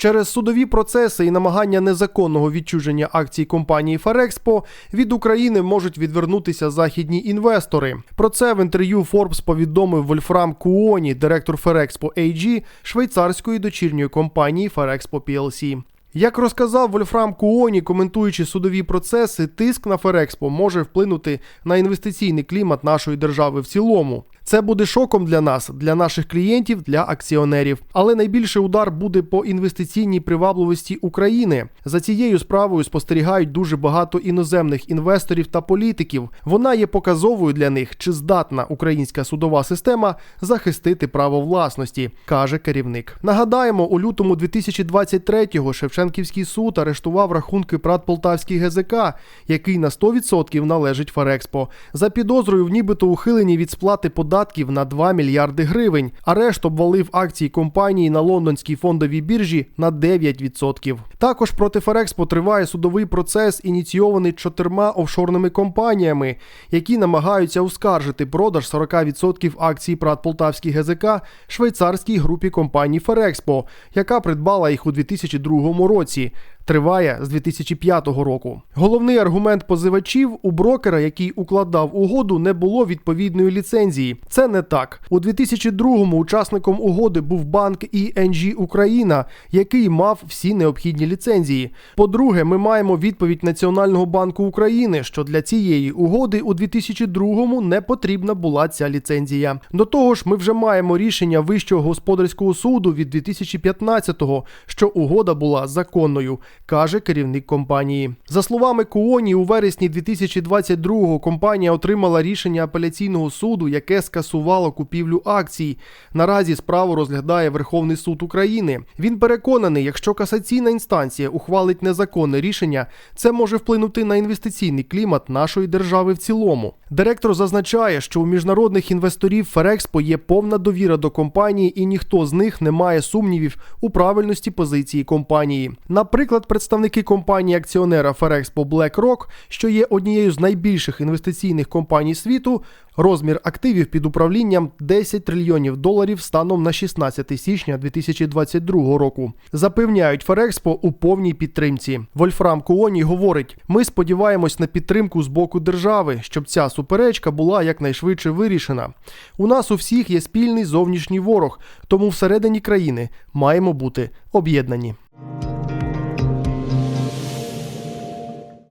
Через судові процеси і намагання незаконного відчуження акцій компанії Ферекспо від України можуть відвернутися західні інвестори. Про це в інтерв'ю Forbes повідомив Вольфрам Куоні, директор Ферекспо AG, швейцарської дочірньої компанії Ферекспо PLC. Як розказав Вольфрам Куоні, коментуючи судові процеси, тиск на Ферекспо може вплинути на інвестиційний клімат нашої держави в цілому. Це буде шоком для нас, для наших клієнтів, для акціонерів. Але найбільший удар буде по інвестиційній привабливості України. За цією справою спостерігають дуже багато іноземних інвесторів та політиків. Вона є показовою для них, чи здатна українська судова система захистити право власності, каже керівник. Нагадаємо, у лютому 2023-го Шевченківський суд арештував рахунки ПРАТ Полтавський ГЗК, який на 100% належить Ферекспо, за підозрою в нібито ухилені від сплати податків на 2 мільярди гривень. Арешт обвалив акції компанії на лондонській фондовій біржі на 9%. Також проти Ферекспо триває судовий процес, ініційований чотирма офшорними компаніями, які намагаються оскаржити продаж 40% акцій ПРАТ Полтавський ГЗК швейцарській групі компаній Ферекспо, яка придбала їх у 2002 році. Триває з 2005 року. Головний аргумент позивачів у брокера, який укладав угоду, не було відповідної ліцензії. Це не так. У 2002-му учасником угоди був банк ING Україна, який мав всі необхідні ліцензії. По-друге, ми маємо відповідь Національного банку України, що для цієї угоди у 2002-му не потрібна була ця ліцензія. До того ж, ми вже маємо рішення Вищого господарського суду від 2015-го, що угода була законною каже керівник компанії. За словами Куоні, у вересні 2022-го компанія отримала рішення апеляційного суду, яке скасувало купівлю акцій. Наразі справу розглядає Верховний суд України. Він переконаний, якщо касаційна інстанція ухвалить незаконне рішення, це може вплинути на інвестиційний клімат нашої держави в цілому. Директор зазначає, що у міжнародних інвесторів Ферекспо є повна довіра до компанії, і ніхто з них не має сумнівів у правильності позиції компанії. Наприклад, представники компанії акціонера Ферекспо BlackRock, що є однією з найбільших інвестиційних компаній світу, розмір активів під управлінням 10 трильйонів доларів станом на 16 січня 2022 року. Запевняють Ферекспо у повній підтримці. Вольфрам Куоні говорить: ми сподіваємось на підтримку з боку держави, щоб ця суперечка була якнайшвидше вирішена. У нас у всіх є спільний зовнішній ворог, тому всередині країни маємо бути об'єднані.